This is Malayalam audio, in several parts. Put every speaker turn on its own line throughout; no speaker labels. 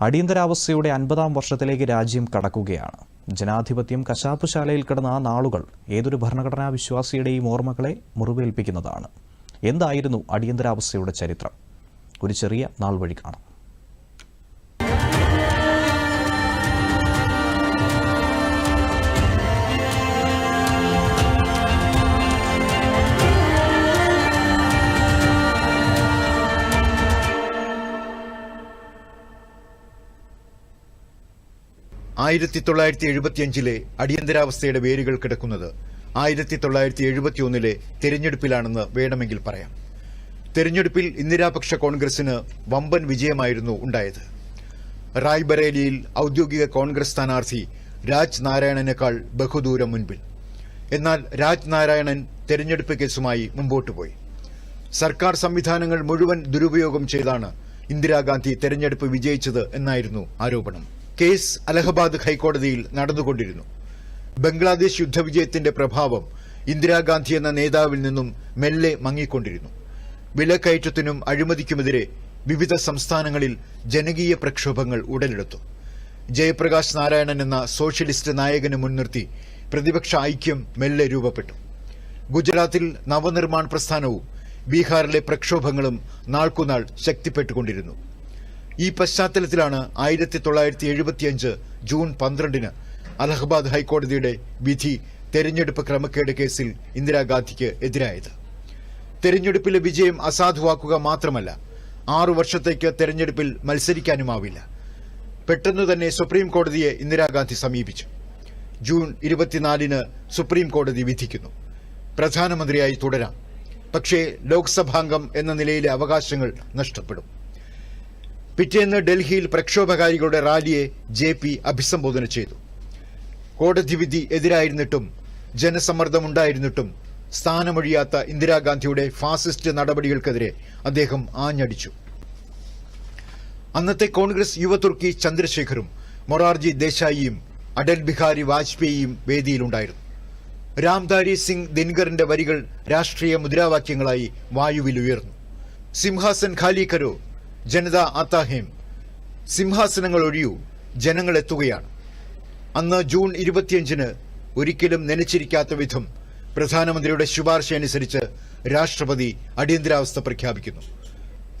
അടിയന്തരാവസ്ഥയുടെ അൻപതാം വർഷത്തിലേക്ക് രാജ്യം കടക്കുകയാണ്. ജനാധിപത്യം കശാപ്പുശാലയിൽ കിടന്ന ആ നാളുകൾ ഏതൊരു ഭരണഘടനാ വിശ്വാസിയുടെയും ഓർമ്മകളെ മുറിവേൽപ്പിക്കുന്നതാണ്. എന്തായിരുന്നു അടിയന്തരാവസ്ഥയുടെ ചരിത്രം? ഒരു ചെറിയ നാൾ വഴി കാണാം.
ആയിരത്തി തൊള്ളായിരത്തി എഴുപത്തിയഞ്ചിലെ അടിയന്തരാവസ്ഥയുടെ വേരുകൾ കിടക്കുന്നത് ആയിരത്തി തൊള്ളായിരത്തി എഴുപത്തിയൊന്നിലെ തെരഞ്ഞെടുപ്പിലാണെന്ന് വേണമെങ്കിൽ പറയാം. തെരഞ്ഞെടുപ്പിൽ ഇന്ദിരാപക്ഷ കോൺഗ്രസിന് വമ്പൻ വിജയമായിരുന്നു ഉണ്ടായത്. റായ്ബറേലിയിൽ ഔദ്യോഗിക കോൺഗ്രസ് സ്ഥാനാർത്ഥി രാജ് നാരായണനേക്കാൾ ബഹുദൂരം മുൻപിൽ. എന്നാൽ രാജ് നാരായണൻ തെരഞ്ഞെടുപ്പ് കേസുമായി മുമ്പോട്ട് പോയി. സർക്കാർ സംവിധാനങ്ങൾ മുഴുവൻ ദുരുപയോഗം ചെയ്താണ് ഇന്ദിരാഗാന്ധി തെരഞ്ഞെടുപ്പ് വിജയിച്ചത് എന്നായിരുന്നു ആരോപണം. കേസ് അലഹബാദ് ഹൈക്കോടതിയിൽ നടന്നുകൊണ്ടിരുന്നു. ബംഗ്ലാദേശ് യുദ്ധവിജയത്തിന്റെ പ്രഭാവം ഇന്ദിരാഗാന്ധി എന്ന നേതാവിൽ നിന്നും മെല്ലെ മങ്ങിക്കൊണ്ടിരുന്നു. വിലക്കയറ്റത്തിനും അഴിമതിക്കുമെതിരെ വിവിധ സംസ്ഥാനങ്ങളിൽ ജനകീയ പ്രക്ഷോഭങ്ങൾ ഉടലെടുത്തു. ജയപ്രകാശ് നാരായണൻ എന്ന സോഷ്യലിസ്റ്റ് നായകനെ മുൻനിർത്തി പ്രതിപക്ഷ ഐക്യം മെല്ലെ രൂപപ്പെട്ടു. ഗുജറാത്തിൽ നവനിർമ്മാൺ പ്രസ്ഥാനവും ബീഹാറിലെ പ്രക്ഷോഭങ്ങളും നാൾക്കുനാൾ ശക്തിപ്പെട്ടുകൊണ്ടിരുന്നു. ഈ പശ്ചാത്തലത്തിലാണ് ആയിരത്തി തൊള്ളായിരത്തി എഴുപത്തിയഞ്ച് ജൂൺ പന്ത്രണ്ടിന് അലഹബാദ് ഹൈക്കോടതിയുടെ വിധി തെരഞ്ഞെടുപ്പ് ക്രമക്കേട് കേസിൽ ഇന്ദിരാഗാന്ധിക്ക് എതിരായത്. തെരഞ്ഞെടുപ്പിലെ വിജയം അസാധുവാക്കുക മാത്രമല്ല ആറു വർഷത്തേക്ക് തെരഞ്ഞെടുപ്പിൽ മത്സരിക്കാനുമാവില്ല. പെട്ടെന്ന് തന്നെ സുപ്രീം കോടതിയെ ഇന്ദിരാഗാന്ധി സമീപിച്ചു. ജൂൺ ഇരുപത്തിനാലിന് സുപ്രീം കോടതി വിധിക്കുന്നു. പ്രധാനമന്ത്രിയായി തുടരാം. പക്ഷേ ലോക്സഭാംഗം എന്ന നിലയിലെ അവകാശങ്ങൾ നഷ്ടപ്പെടും. പിറ്റേന്ന് ഡൽഹിയിൽ പ്രക്ഷോഭകാരികളുടെ റാലിയെ ജെ പി അഭിസംബോധന ചെയ്തു. കോടതി വിധി എതിരായിരുന്നിട്ടും ജനസമ്മർദ്ദമുണ്ടായിരുന്നിട്ടും സ്ഥാനമൊഴിയാത്ത ഇന്ദിരാഗാന്ധിയുടെ ഫാസിസ്റ്റ് നടപടികൾക്കെതിരെ അദ്ദേഹം ആഞ്ഞടിച്ചു. അന്നത്തെ കോൺഗ്രസ് യുവതുർക്കി ചന്ദ്രശേഖറും മൊറാർജി ദേശായിയും അടൽ ബിഹാരി വാജ്പേയിയും വേദിയിലുണ്ടായിരുന്നു. രാംധാരി സിംഗ് ദിൻകറിന്റെ വരികൾ രാഷ്ട്രീയ മുദ്രാവാക്യങ്ങളായി വായുവിൽ ഉയർന്നു സിംഹാസൻ ഖാലി കരോ ജനത അത്താഹിം. സിംഹാസനങ്ങൾ ഒഴിയൂ. ജനങ്ങളെത്തുകയാണ് അന്ന് ജൂൺ ഇരുപത്തിയഞ്ചിന് ഒരിക്കലും നനച്ചിരിക്കാത്ത വിധം പ്രധാനമന്ത്രിയുടെ ശുപാർശ അനുസരിച്ച് രാഷ്ട്രപതി അടിയന്തരാവസ്ഥ പ്രഖ്യാപിക്കുന്നു.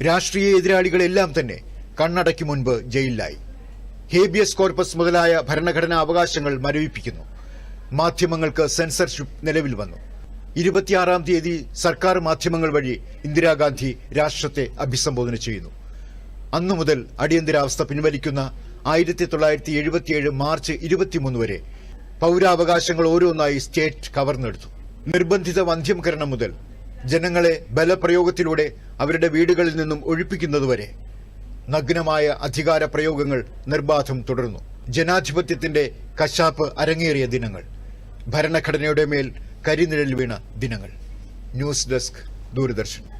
രാഷ്ട്രീയ എതിരാളികളെല്ലാം തന്നെ കണ്ണടയ്ക്ക് മുൻപ് ജയിലിലായി. ഹേബിയസ് കോർപ്പസ് മുതലായ ഭരണഘടനാ അവകാശങ്ങൾ മരവിപ്പിക്കുന്നു. മാധ്യമങ്ങൾക്ക് സെൻസർഷിപ്പ് നിലവിൽ വന്നു. ഇരുപത്തിയാറാം തീയതി സർക്കാർ മാധ്യമങ്ങൾ വഴി ഇന്ദിരാഗാന്ധി രാഷ്ട്രത്തെ അഭിസംബോധന ചെയ്യുന്നു. അന്നു മുതൽ അടിയന്തരാവസ്ഥ പിൻവലിക്കുന്ന ആയിരത്തി തൊള്ളായിരത്തി എഴുപത്തിയേഴ് മാർച്ച് ഇരുപത്തിമൂന്ന് വരെ പൗരാവകാശങ്ങൾ ഓരോന്നായി സ്റ്റേറ്റ് കവർന്നെടുത്തു. നിർബന്ധിത വന്ധ്യംകരണം മുതൽ ജനങ്ങളെ ബലപ്രയോഗത്തിലൂടെ അവരുടെ വീടുകളിൽ നിന്നും ഒഴിപ്പിക്കുന്നതുവരെ നഗ്നമായ അധികാര പ്രയോഗങ്ങൾ നിർബാധം തുടർന്നു. ജനാധിപത്യത്തിന്റെ കശാപ്പ് അരങ്ങേറിയ ദിനങ്ങൾ. ഭരണഘടനയുടെ മേൽ കരിനിഴൽ വീണ ദിനങ്ങൾ. News desk Doordarshan.